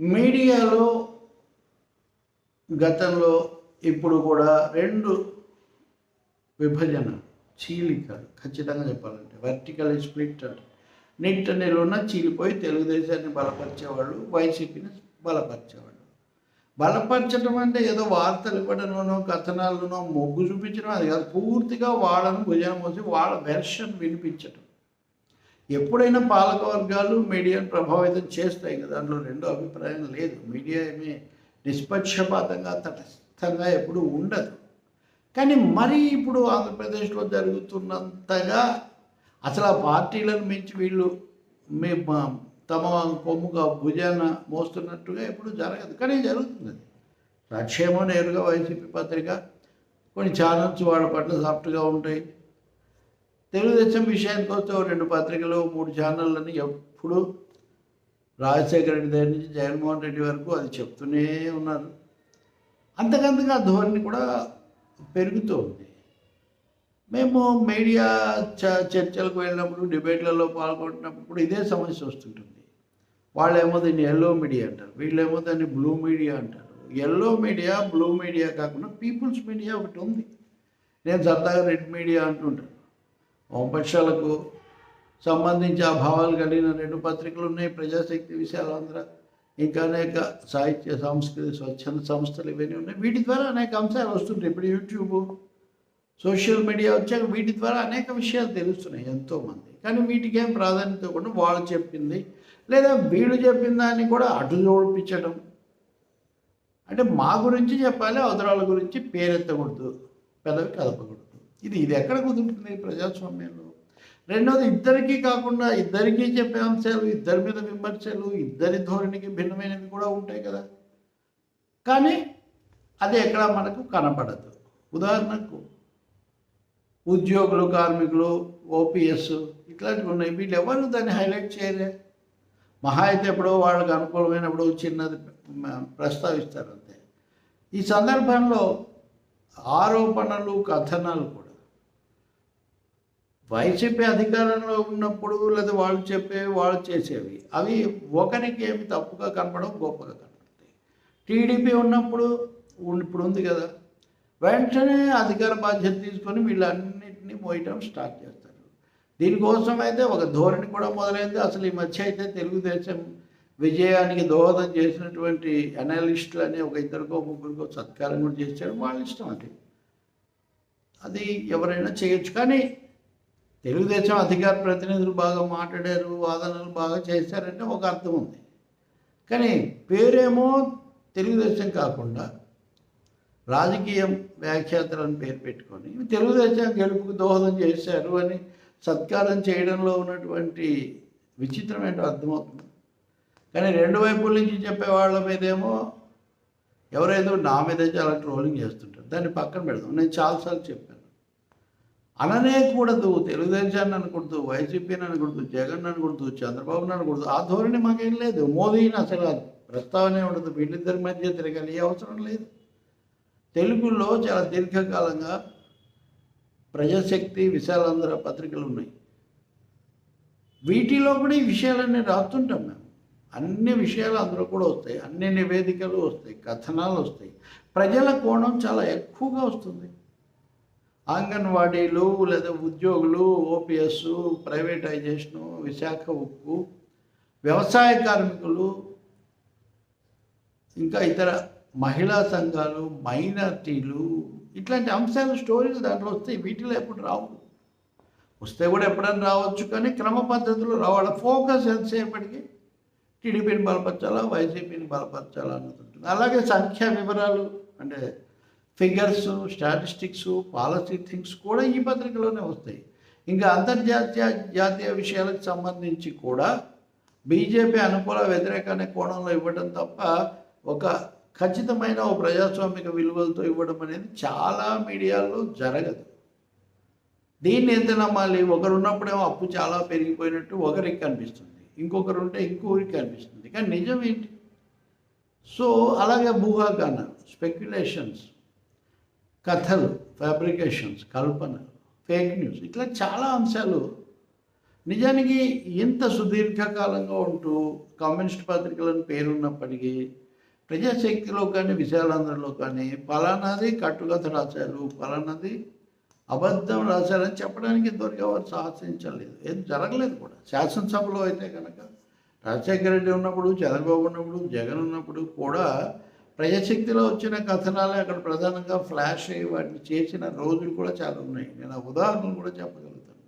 మీడియాలో గతంలో ఇప్పుడు కూడా రెండు విభజన చీలికలు ఖచ్చితంగా చెప్పాలంటే వర్టికల్ స్ప్లిట్ అంటే నిట్ట నిలువున చీలిపోయి తెలుగుదేశాన్ని బలపరిచేవాళ్ళు వైసీపీని బలపరిచేవాళ్ళు. బలపరచడం అంటే ఏదో వార్తలు ఇవ్వడంలోనో కథనాల్లోనో మొగ్గు చూపించడం అది కాదు. పూర్తిగా వాళ్ళను భుజం మోసి వాళ్ళ వెర్షన్ వినిపించడం ఎప్పుడైనా పాలక వర్గాలు మీడియాను ప్రభావితం చేస్తాయి కదా దాంట్లో రెండో అభిప్రాయం లేదు. మీడియా ఏమీ నిష్పక్షపాతంగా తటస్థంగా ఎప్పుడు ఉండదు. కానీ మరీ ఇప్పుడు ఆంధ్రప్రదేశ్లో జరుగుతున్నంతగా అసలు ఆ పార్టీలను మించి వీళ్ళు మీ తమ కొమ్ముగా భుజాన మోస్తున్నట్టుగా ఎప్పుడు జరగదు. కానీ జరుగుతుంది. రక్షేమో నేరుగా వైసీపీ పత్రిక కొన్ని ఛానల్స్ వాళ్ళ పట్ల సాఫ్ట్గా ఉంటాయి. తెలుగుదేశం విషయానికి వస్తే రెండు పత్రికలు మూడు ఛానళ్ళని ఎప్పుడు రాజశేఖర రెడ్డి దగ్గర నుంచి జగన్మోహన్ రెడ్డి వరకు అది చెప్తూనే ఉన్నారు. అంతకంతగా ధోరణి కూడా పెరుగుతూ ఉంది. మేము మీడియా చ చర్చలకు వెళ్ళినప్పుడు డిబేట్లలో పాల్గొంటున్నప్పుడు కూడా ఇదే సమస్య వస్తుంటుంది. వాళ్ళేమో దీన్ని ఎల్లో మీడియా అంటారు వీళ్ళేమో దాన్ని బ్లూ మీడియా అంటారు. ఎల్లో మీడియా బ్లూ మీడియా కాకుండా పీపుల్స్ మీడియా ఒకటి ఉంది. నేను సరదాగా రెడ్ మీడియా అంటుంటాను. వామపక్షాలకు సంబంధించి ఆ భావాలు కలిగిన రెండు పత్రికలు ఉన్నాయి. ప్రజాశక్తి విశాలాంధ్ర ఇంకా అనేక సాహిత్య సంస్కృతి స్వచ్ఛంద సంస్థలు ఇవన్నీ ఉన్నాయి. వీటి ద్వారా అనేక అంశాలు వస్తుంటాయి. ఇప్పుడు యూట్యూబ్ సోషల్ మీడియా వచ్చాక వీటి ద్వారా అనేక విషయాలు తెలుస్తున్నాయి ఎంతోమంది. కానీ వీటికి ఏం ప్రాధాన్యత ఇవ్వకుండా వాళ్ళు చెప్పింది లేదా వీడు చెప్పిన దాన్ని కూడా అటు జోడిపించడం అంటే మా గురించి చెప్పాలి అవతరాల గురించి పేరెత్తకూడదు. పెదవి కదపకూడదు. ఇది ఇది ఎక్కడ కుదురుతుంది ప్రజాస్వామ్యంలో? రెండవది ఇద్దరికీ కాకుండా ఇద్దరికీ చెప్పే అంశాలు ఇద్దరి మీద విమర్శలు ఇద్దరి ధోరణికి భిన్నమైనవి కూడా ఉంటాయి కదా. కానీ అది ఎక్కడ మనకు కనపడదు ఉదాహరణకు ఉద్యోగులు కార్మికులు ఓపీఎస్ ఇట్లాంటివి ఉన్నాయి. వీళ్ళు ఎవరు దాన్ని హైలైట్ చేయలే? మహా అయితే ఎప్పుడో వాళ్ళకి అనుకూలమైనప్పుడు చిన్నది ప్రస్తావిస్తారు అంతే. ఈ సందర్భంలో ఆరోపణలు కథనాలు కూడా వైసీపీ అధికారంలో ఉన్నప్పుడు లేదా వాళ్ళు చెప్పేవి వాళ్ళు చేసేవి. అవి ఒకరికి ఏమి తప్పుగా కనపడవు గొప్పగా కనపడతాయి. టీడీపీ ఉన్నప్పుడు ఇప్పుడు ఉంది కదా. వెంటనే అధికార బాధ్యత తీసుకొని వీళ్ళన్నింటినీ మోయటం స్టార్ట్ చేస్తారు. దీనికోసం అయితే ఒక ధోరణి కూడా మొదలైంది. అసలు ఈ మధ్య అయితే తెలుగుదేశం విజయానికి దోహదం చేసినటువంటి అనలిస్టులు అనే ఒక ఇద్దరికో ముగ్గురికో సత్కారం కూడా చేశారు. వాళ్ళ ఇష్టం అది. అది ఎవరైనా చేయొచ్చు. కానీ తెలుగుదేశం అధికార ప్రతినిధులు బాగా మాట్లాడారు వాదనలు బాగా చేశారంటే ఒక అర్థం ఉంది. కానీ పేరేమో తెలుగుదేశం కాకుండా రాజకీయం వ్యాఖ్యాతలను పేరు పెట్టుకొని తెలుగుదేశం గెలుపుకు దోహదం చేశారు అని సత్కారం చేయడంలో ఉన్నటువంటి విచిత్రమైన అర్థమవుతుంది. కానీ రెండు వైపుల నుంచి చెప్పే వాళ్ళ మీదేమో ఎవరైతే నా మీద చాలా ట్రోలింగ్ చేస్తుంటారు దాన్ని పక్కన పెడదాం. నేను చాలాసార్లు చెప్పాను. అననే కూడదు. తెలుగుదేశాన్ని అనకూడదు వైసీపీని అనకూడదు జగన్ అనకూడదు చంద్రబాబుని అనకూడదు ఆ ధోరణి మాకేం లేదు. మోదీని అసలు ప్రస్తావనే ఉండదు. వీళ్ళిద్దరి మధ్య తిరగాలి ఏ అవసరం లేదు. తెలుగులో చాలా దీర్ఘకాలంగా ప్రజాశక్తి విశాలాంధ్ర పత్రికలు ఉన్నాయి. వీటిలో కూడా ఈ విషయాలన్నీ రాస్తుంటాం మేము. అన్ని విషయాలు అందులో కూడా వస్తాయి. అన్ని నివేదికలు వస్తాయి. కథనాలు వస్తాయి. ప్రజల కోణం చాలా ఎక్కువగా వస్తుంది. అంగన్వాడీలు లేదా ఉద్యోగులు ఓపీఎస్ ప్రైవేటైజేషను విశాఖ ఉక్కు వ్యవసాయ కార్మికులు ఇంకా ఇతర మహిళా సంఘాలు మైనార్టీలు ఇట్లాంటి అంశాలు స్టోరీలు దాంట్లో వస్తాయి. వీటిలో ఎప్పుడు రావు. వస్తే కూడా ఎప్పుడైనా రావచ్చు కానీ క్రమ పద్ధతిలో రావాలి ఫోకస్ ఎంతసేపటికి? టీడీపీని బలపరచాలా? వైసీపీని బలపరచాలా అన్నది ఉంటుంది. అలాగే సంఖ్యా వివరాలు అంటే ఫిగర్స్ స్టాటిస్టిక్స్ పాలసీ థింగ్స్ కూడా ఈ పత్రికలోనే వస్తాయి. ఇంకా అంతర్జాతీయ జాతీయ విషయాలకు సంబంధించి కూడా బీజేపీ అనుకూల వ్యతిరేక అనే కోణంలో ఇవ్వడం తప్ప ఒక ఖచ్చితమైన ఓ ప్రజాస్వామిక విలువలతో ఇవ్వడం అనేది చాలా మీడియాలో జరగదు. దీన్ని ఎంత నమ్మాలి? ఒకరు ఉన్నప్పుడేమో అప్పు చాలా పెరిగిపోయినట్టు ఒకరికి కనిపిస్తుంది. ఇంకొకరు ఉంటే ఇంకొకరికి కనిపిస్తుంది. కానీ నిజం ఏంటి? సో అలాగే భూహాగానాలు స్పెక్యులేషన్స్ కథలు ఫ్యాబ్రికేషన్స్ కల్పన ఫేక్ న్యూస్ ఇట్లా చాలా అంశాలు. నిజానికి ఇంత సుదీర్ఘకాలంగా ఉంటూ కమ్యూనిస్ట్ పత్రికలను పేరున్నప్పటికీ ప్రజాశక్తిలో కానీ విశాలాంధ్రలో కానీ పలానాది కట్టుకథ రాశారు పలానాది అబద్ధం రాశారని చెప్పడానికి ఇంతవరకు ఎవరు సాహసించలేదు. ఏం జరగలేదు కూడా. శాసనసభలో అయితే కనుక రాజశేఖర రెడ్డి ఉన్నప్పుడు చంద్రబాబు ఉన్నప్పుడు జగన్ ఉన్నప్పుడు కూడా ప్రజాశక్తిలో వచ్చిన కథనాలే అక్కడ ప్రధానంగా ఫ్లాష్ అయ్యి వాటిని చేసిన రోజులు కూడా చాలా ఉన్నాయి. నేను ఆ ఉదాహరణలు కూడా చెప్పగలుగుతాను.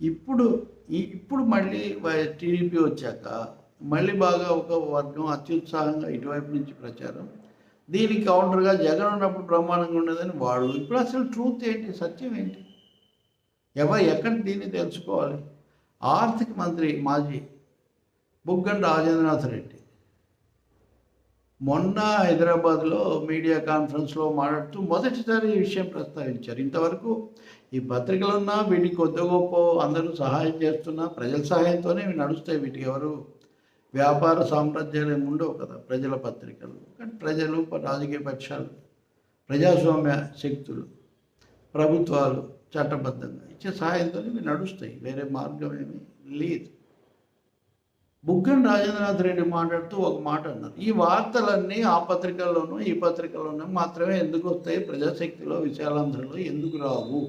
ఇప్పుడు ఈ ఇప్పుడు మళ్ళీ టీడీపీ వచ్చాక మళ్ళీ బాగా ఒక వర్గం అత్యుత్సాహంగా ఇటువైపు నుంచి ప్రచారం. దీనికి కౌంటర్గా జగన్ ఉన్నప్పుడు బ్రహ్మాండంగా ఉండేదని వాడు. ఇప్పుడు అసలు ట్రూత్ ఏంటి? సత్యం ఏంటి? ఎవరు ఎక్కడ దీన్ని తెలుసుకోవాలి? ఆర్థిక మంత్రి మాజీ బుగ్గంట రాజేంద్రనాథ్ రెడ్డి మొన్న హైదరాబాద్లో మీడియా కాన్ఫరెన్స్లో మాట్లాడుతూ మొదటిసారి ఈ విషయం ప్రస్తావించారు. ఇంతవరకు ఈ పత్రికలున్నా వీటికి కొద్ద గొప్ప అందరూ సహాయం చేస్తున్నా ప్రజల సహాయంతోనే ఇవి నడుస్తాయి. వీటికి ఎవరు వ్యాపార సామ్రాజ్యాలు ఏమి ఉండవు కదా ప్రజల పత్రికలు. కానీ ప్రజలు రాజకీయ పక్షాలు ప్రజాస్వామ్య శక్తులు ప్రభుత్వాలు చట్టబద్ధంగా ఇచ్చే సహాయంతోనే ఇవి నడుస్తాయి. వేరే మార్గం ఏమీ లేదు. బుగ్గన రాజేంద్రనాథ్ రెడ్డి మాట్లాడుతూ ఒక మాట అన్నారు. ఈ వార్తలన్నీ ఆ పత్రికల్లోనూ ఈ పత్రికల్లోనూ మాత్రమే ఎందుకు వస్తాయి? ప్రజాశక్తిలో విశాలాంధ్రలో ఎందుకు రావు?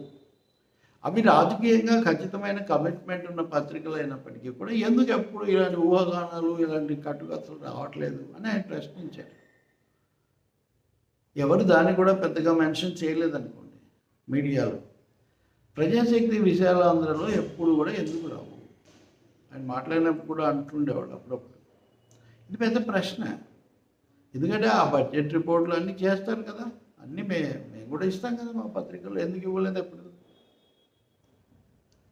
అవి రాజకీయంగా ఖచ్చితమైన కమిట్మెంట్ ఉన్న పత్రికలు అయినప్పటికీ కూడా ఎందుకు ఎప్పుడు ఇలాంటి ఊహాగానాలు ఇలాంటి కట్టుకథలు రావట్లేదు అని ఆయన ప్రశ్నించారు. ఎవరు దాన్ని కూడా పెద్దగా మెన్షన్ చేయలేదనుకోండి మీడియాలో. ప్రజాశక్తి విశాలాంధ్రలో ఎప్పుడు కూడా ఎందుకు రావు? ఆయన మాట్లాడినప్పుడు కూడా అంటుండేవాడు అప్పుడప్పుడు. ఇది పెద్ద ప్రశ్న. ఎందుకంటే ఆ బడ్జెట్ రిపోర్ట్లు అన్నీ చేస్తారు కదా. అన్నీ మే మేము కూడా ఇస్తాం కదా మా పత్రికలు ఎందుకు ఇవ్వలేదు ఎప్పుడు?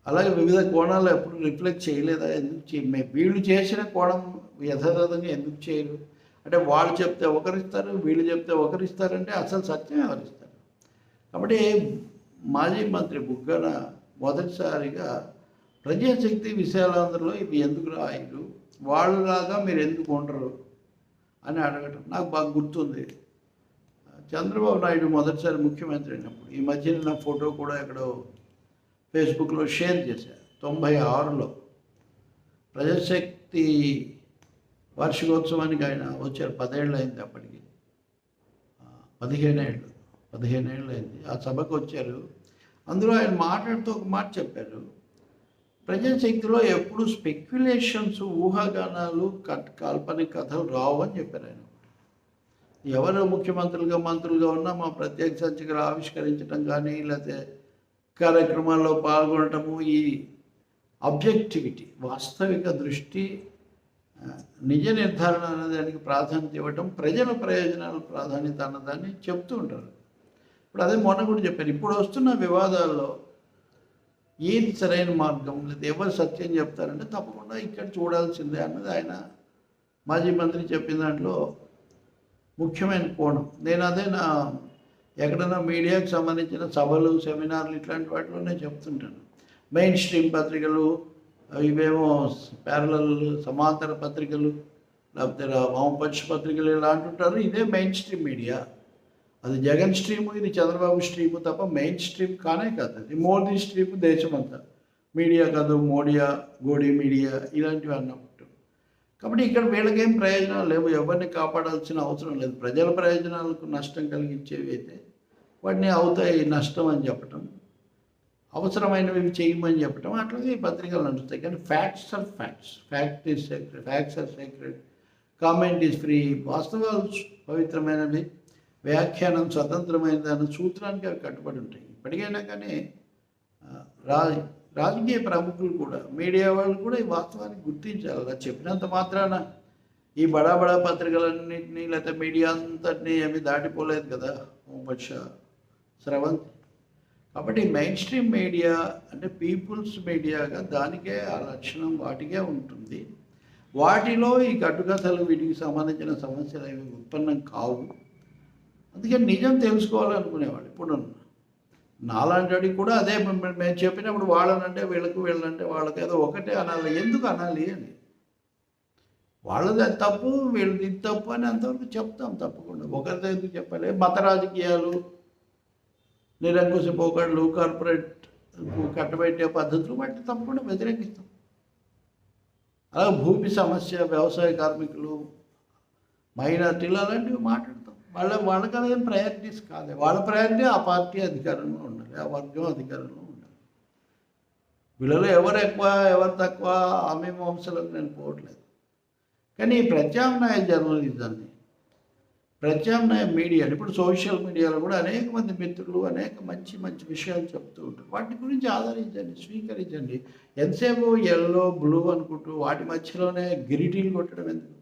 అలాగే వివిధ కోణాలు ఎప్పుడు రిఫ్లెక్ట్ చేయలేదా? ఎందుకు చే వీళ్ళు చేసిన కోణం యథాతథంగా ఎందుకు చేయరు? అంటే వాళ్ళు చెప్తే ఒకరిస్తారు వీళ్ళు చెప్తే ఒకరిస్తారంటే అసలు సత్యం ఎవరిస్తారు? కాబట్టి మాజీ మంత్రి బుగ్గన మొదటిసారిగా ప్రజాశక్తి విశాలాంధ్రలో ఇది ఎందుకు రాయరు? వాళ్ళలాగా మీరు ఎందుకు ఉండరు? అని అడగటం నాకు బాగా గుర్తుంది. చంద్రబాబు నాయుడు మొదటిసారి ముఖ్యమంత్రి అయినప్పుడు ఈ మధ్యన నా ఫోటో కూడా ఎక్కడో ఫేస్బుక్లో షేర్ చేశారు తొంభై ఆరులో. ప్రజాశక్తి వార్షికోత్సవానికి ఆయన వచ్చారు. పదేళ్ళు అయింది అప్పటికి. పదిహేనేళ్ళు. పదిహేనేళ్ళు అయింది. ఆ సభకు వచ్చారు. అందులో ఆయన మాట్లాడుతూ ఒక మాట చెప్పారు. ప్రజాశక్తిలో ఎప్పుడు స్పెక్యులేషన్స్ ఊహాగానాలు కట్ కాల్పనిక కథలు రావు అని చెప్పారు ఆయన. ఎవరు ముఖ్యమంత్రులుగా మంత్రులుగా ఉన్నా మా ప్రత్యేక సంచికలు ఆవిష్కరించడం కానీ లేకపోతే కార్యక్రమాల్లో పాల్గొనటము ఈ అబ్జెక్టివిటీ వాస్తవిక దృష్టి నిజ నిర్ధారణ అనేదానికి ప్రాధాన్యత ఇవ్వటం ప్రజల ప్రయోజనాలు ప్రాధాన్యత అన్నదాన్ని చెప్తూ ఉంటారు. ఇప్పుడు అదే మొన్న కూడా చెప్పారు ఇప్పుడు వస్తున్న వివాదాల్లో ఏది సరైన మార్గం? లేదా ఎవరు సత్యం చెప్తారంటే తప్పకుండా ఇక్కడ చూడాల్సిందే అన్నది ఆయన మాజీ మంత్రి చెప్పిన దాంట్లో ముఖ్యమైన కోణం. నేను అదే నా ఎక్కడైనా మీడియాకు సంబంధించిన సభలు సెమినార్లు ఇట్లాంటి వాటిలోనే చెప్తుంటాను. మెయిన్ స్ట్రీమ్ పత్రికలు ఇవేమో ప్యారలల్ సమాంతర పత్రికలు లేకపోతే వామపక్ష పత్రికలు ఇలా అంటుంటారు. ఇదే మెయిన్ స్ట్రీమ్ మీడియా. అది జగన్ స్ట్రీము ఇది చంద్రబాబు స్ట్రీము తప్ప మెయిన్ స్ట్రీమ్ కానే కాదు. అది మోదీ స్ట్రీమ్ దేశమంతా మీడియా కాదు మోడియా గోడి మీడియా ఇలాంటివి అన్నట్టు కాబట్టి ఇక్కడ వీళ్ళకేం ప్రయోజనాలు లేవు. ఎవరిని కాపాడాల్సిన అవసరం లేదు. ప్రజల ప్రయోజనాలకు నష్టం కలిగించేవి అయితే వాటిని అవుతాయి నష్టం అని చెప్పటం అవసరమైనవి చేయమని చెప్పటం అట్లాగే ఈ పత్రికలు నడుస్తాయి. కానీ facts are facts fact is sacred facts are sacred comment is free వాస్తవాలు పవిత్రమైనవి. వ్యాఖ్యానం స్వతంత్రమైనది అన్న సూత్రానికి అవి కట్టుబడి ఉంటాయి. ఇప్పటికైనా కానీ రాజ రా రాజకీయ ప్రముఖులు కూడా మీడియా వాళ్ళు కూడా ఈ వాస్తవాన్ని గుర్తించాలి. అలా చెప్పినంత మాత్రాన ఈ బడా బడా పత్రికలన్నింటినీ లేకపోతే మీడియా అంతటినీ ఏమీ దాటిపోలేదు కదా మహమ్మద్ షా శ్రవంత్ కాబట్టి మెయిన్ స్ట్రీమ్ మీడియా అంటే పీపుల్స్ మీడియాగా దానికే ఆ లక్షణం వాటికే ఉంటుంది. వాటిలో ఈ కట్టుకథలు వీటికి సంబంధించిన సమస్యలు ఏమి ఉత్పన్నం కావు. అందుకని నిజం తెలుసుకోవాలనుకునేవాడు ఇప్పుడు నాలాంటి కూడా అదే మేము చెప్పినప్పుడు వాళ్ళనంటే వీళ్ళకు వీళ్ళంటే వాళ్ళకి ఏదో ఒకటే అనాలి. ఎందుకు అనాలి అని? వాళ్ళది అది తప్పు వీళ్ళది ఇది తప్పు అని అంతవరకు చెప్తాం తప్పకుండా. ఒకరితో ఎందుకు చెప్పాలి? మత రాజకీయాలు నిరంకుశ పోకడలు కార్పొరేట్ కట్టబెట్టే పద్ధతులు వాటిని తప్పకుండా వ్యతిరేకిస్తాం. అలాగే భూమి సమస్య వ్యవసాయ కార్మికులు మైనార్టీలు అలాంటివి మాట్లాడుతాం. వాళ్ళ వాళ్ళకి అదేం ప్రయారిటీస్ కాదు వాళ్ళ ప్రయారిటీ ఆ పార్టీ అధికారంలో ఉండాలి ఆ వర్గం అధికారంలో ఉండాలి. వీళ్ళలో ఎవరు ఎక్కువ ఎవరు తక్కువ ఆమె వంశలకు నేను పోవట్లేదు. కానీ ఈ ప్రత్యామ్నాయ జర్నలిజాన్ని ప్రత్యామ్నాయ మీడియా ఇప్పుడు సోషల్ మీడియాలో కూడా అనేక మంది మిత్రులు అనేక మంచి మంచి విషయాలు చెప్తూ ఉంటారు. వాటి గురించి ఆదరించండి స్వీకరించండి. ఎంతసేపు ఎల్లో బ్లూ అనుకుంటూ వాటి మధ్యలోనే గిరిటీలు కొట్టడం ఎందుకు?